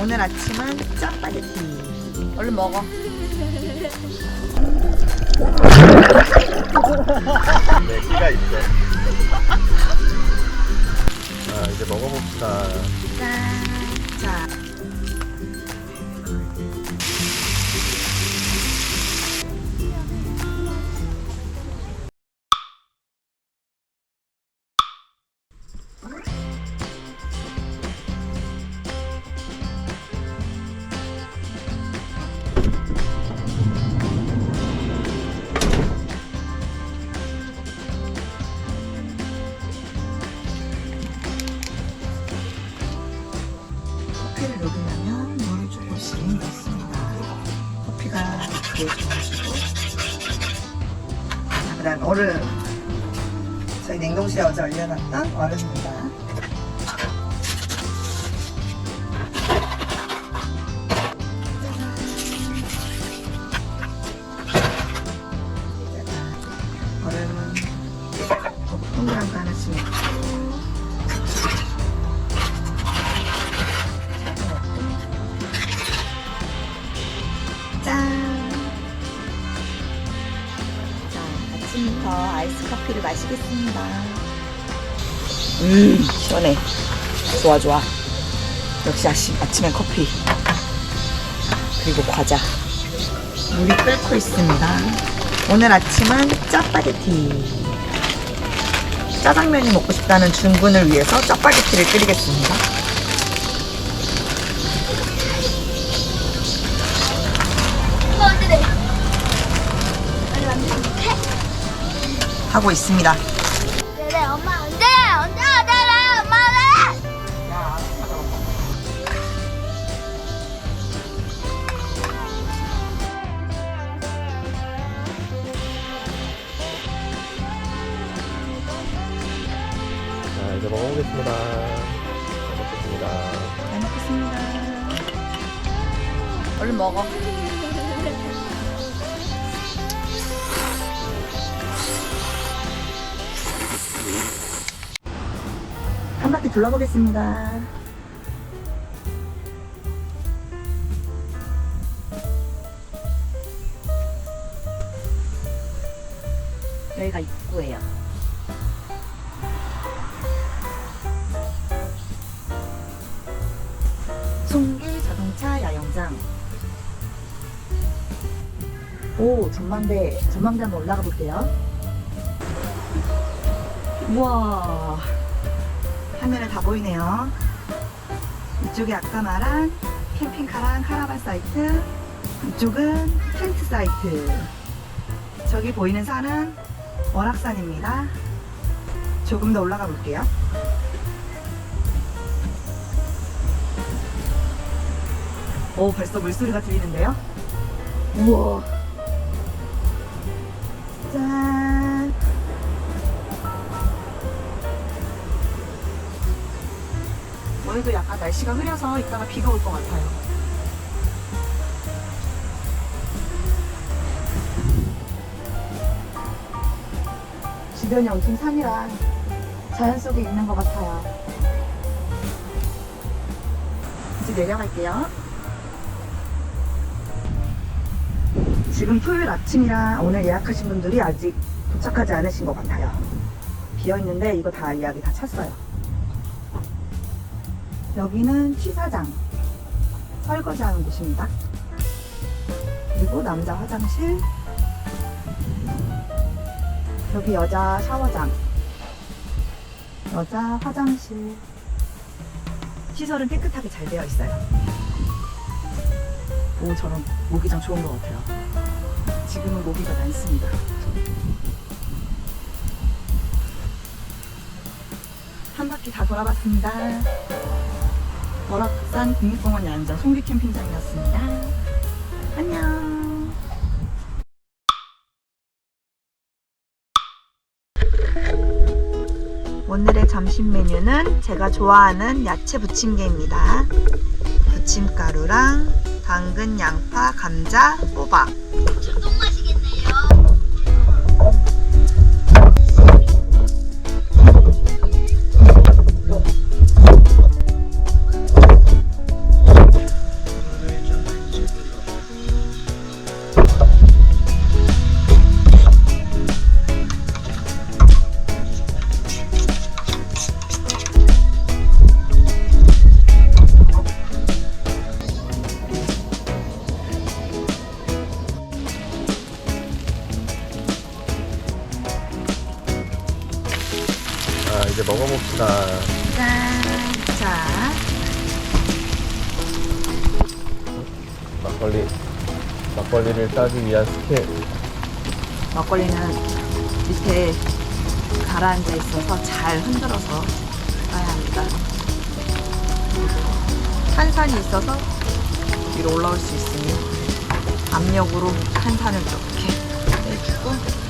오늘 아침은 짜파게티. 얼른 먹어. 네, 끼가 있어. 자, 이제 먹어봅시다. 짠. 자. 그 다음 얼음. 저희 냉동실에 어제 얼려놨던 얼음입니다. 아이스 커피를 마시겠습니다. 음, 시원해. 좋아, 좋아. 역시 아침, 아침엔 커피. 그리고 과자. 물이 끓고 있습니다. 오늘 아침은 짜파게티. 짜장면이 먹고 싶다는 중군을 위해서 짜파게티를 끓이겠습니다. 하고 있습니다. 그래 엄마 안돼 언제 안돼 엄마는 자, 이제 먹어보겠습니다. 잘 먹겠습니다. 잘 먹겠습니다. 얼른 먹어. 한 바퀴 둘러보겠습니다. 여기가 입구예요. 송길 자동차 야영장. 오, 전망대, 전망대 한번 올라가 볼게요. 우와, 화면에 다 보이네요. 이쪽이 아까 말한 캠핑카랑 카라반 사이트, 이쪽은 텐트 사이트. 저기 보이는 산은 월악산입니다. 조금 더 올라가 볼게요. 오, 벌써 물소리가 들리는데요? 우와. 짠. 오늘도 약간 날씨가 흐려서 이따가 비가 올 것 같아요. 주변이 엄청 산이라 자연 속에 있는 것 같아요. 이제 내려갈게요. 지금 토요일 아침이라 오늘 예약하신 분들이 아직 도착하지 않으신 것 같아요. 비어 있는데 이거 다 예약이 다 찼어요. 여기는 취사장, 설거지하는 곳입니다. 그리고 남자 화장실, 여기 여자 샤워장, 여자 화장실. 시설은 깨끗하게 잘 되어 있어요. 오, 저런 모기장 좋은 것 같아요. 지금은 모기가 많습니다. 한 바퀴 다 돌아봤습니다. 월악산 국립공원 야영장 송기 캠핑장이었습니다. 안녕. 오늘의 점심 메뉴는 제가 좋아하는 야채 부침개입니다. 부침가루랑 당근, 양파, 감자, 호박. 이제 먹어봅시다. 짠. 자. 막걸리. 막걸리를 따기 위한 스킬. 막걸리는 밑에 가라앉아 있어서 잘 흔들어서 따야 합니다. 탄산이 있어서 위로 올라올 수 있으니 압력으로 탄산을 이렇게 내주고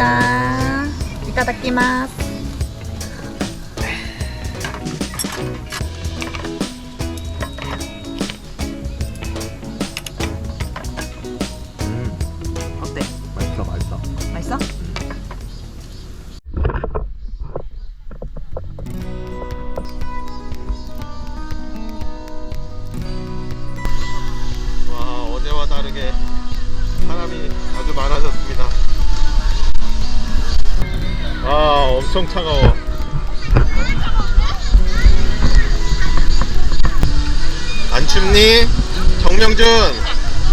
먹겠습니다. 이따 와 엄청 차가워 안 춥니? 정명준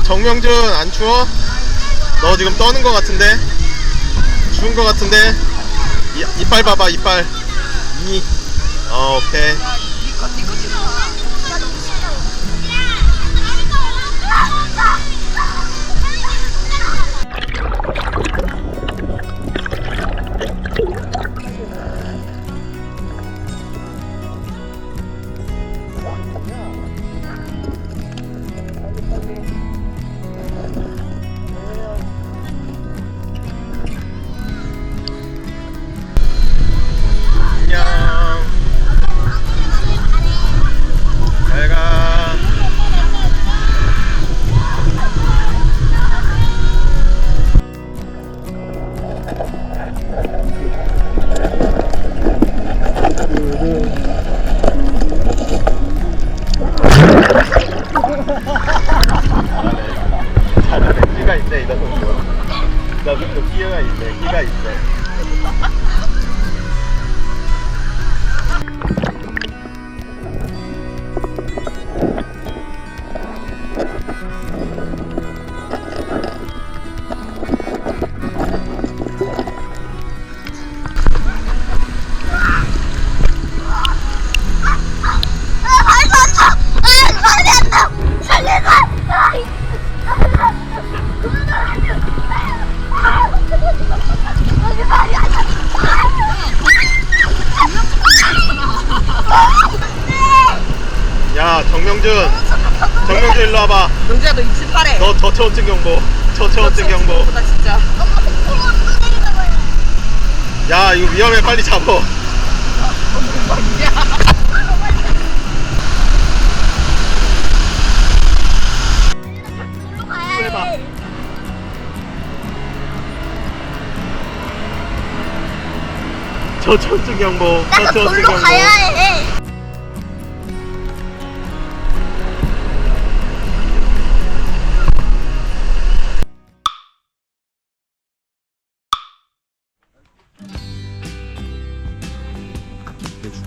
정명준 안 추워? 너 지금 떠는 거 같은데? 추운 거 같은데? 이, 이빨 봐봐 이빨 이 어, 오케이 이 녀석도 끼가 있네 끼가 있어 용지야 너 입술 빠래. 너 저체온증 경보 저체온증 경보 나 진짜. 야 이거 위험해 빨리 잡어 해봐 저체온증 경보 저체온증 경보 해. 이제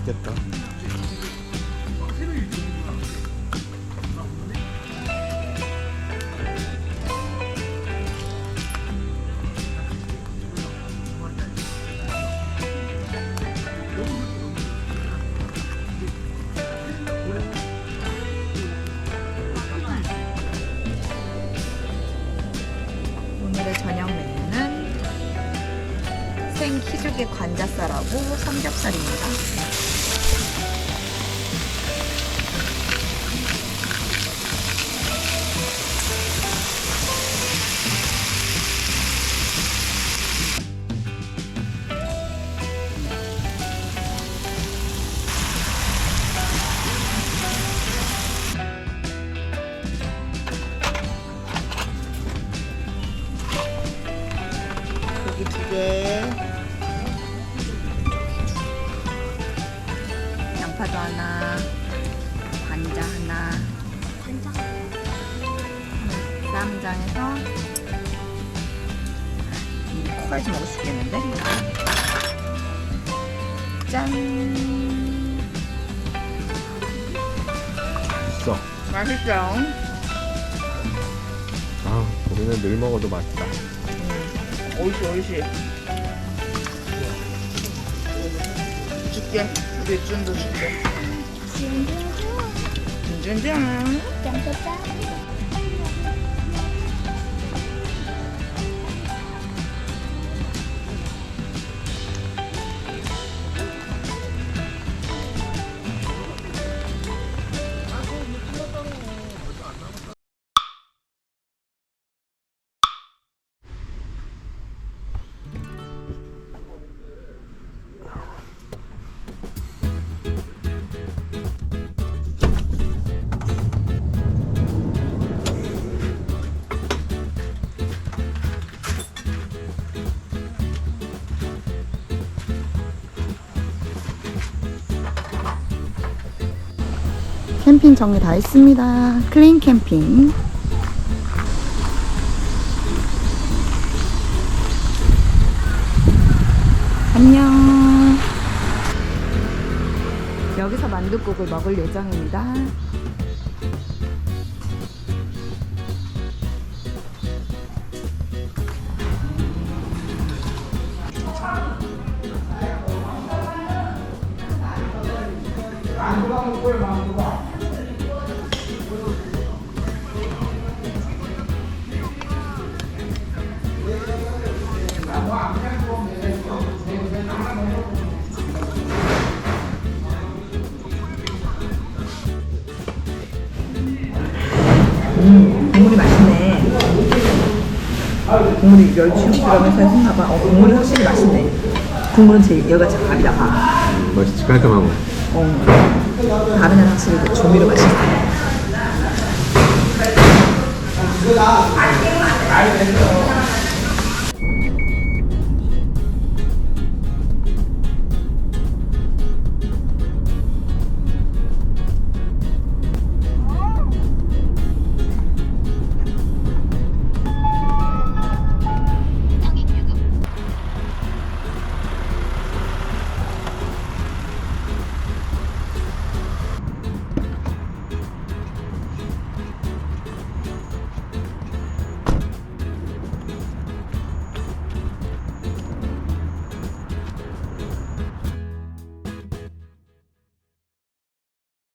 죽겠다 오늘의 저녁 메뉴는 생 키조개 관자살하고 삼겹살입니다. 이 코까지 먹을 수 있겠는데? 짠! 있어 맛있죠? 아 우리는 늘 먹어도 맛있다 오이시 오이시 줄게 우리 준도 줄게 짠짠짠 짠짠짠. 캠핑 정리 다 했습니다. 클린 캠핑. 안녕. 여기서 만둣국을 먹을 예정입니다 국물이 멸치 들어가면서 했나 봐. 어, 국물이 확실히 맛있네. 국물은 제일 여기가 참 밥이다 밥. 맛있지 깔끔하고 어. 다른 확실히 그 조미료 맛있어.